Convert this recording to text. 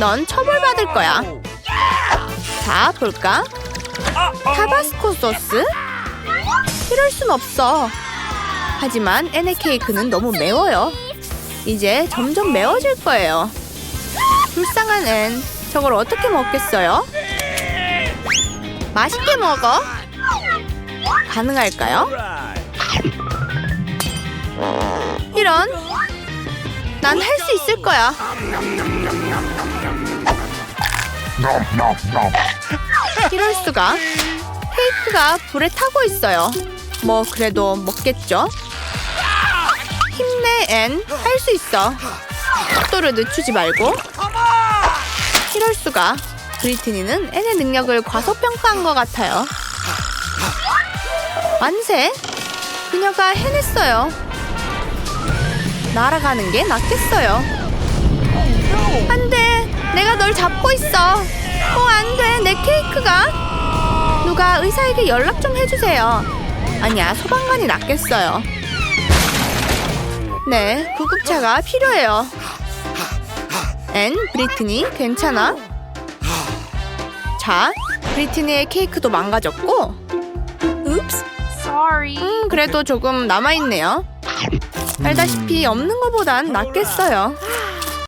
넌 처벌받을 거야. 자, 볼까? 타바스코 소스? 이럴 순 없어. 하지만 앤의 케이크는 너무 매워요. 이제 점점 매워질 거예요. 불쌍한 앤. 저걸 어떻게 먹겠어요? 맛있게 먹어. 가능할까요? 이런. 난 할 수 있을 거야. 이럴 수가. 케이크가 불에 타고 있어요. 뭐 그래도 먹겠죠? 힘내 앤. 할 수 있어. 속도를 늦추지 말고. 이럴 수가. 브리트니는 앤의 능력을 과소평가한 것 같아요. 만세. 그녀가 해냈어요. 날아가는 게 낫겠어요. 널 잡고 있어. 어, 안 돼. 내 케이크가. 누가 의사에게 연락 좀 해주세요. 아니야, 소방관이 낫겠어요. 네, 구급차가 필요해요. 앤, 브리트니, 괜찮아? 자, 브리트니의 케이크도 망가졌고. Sorry. 음, 그래도 조금 남아있네요. 알다시피 없는 것보단 낫겠어요.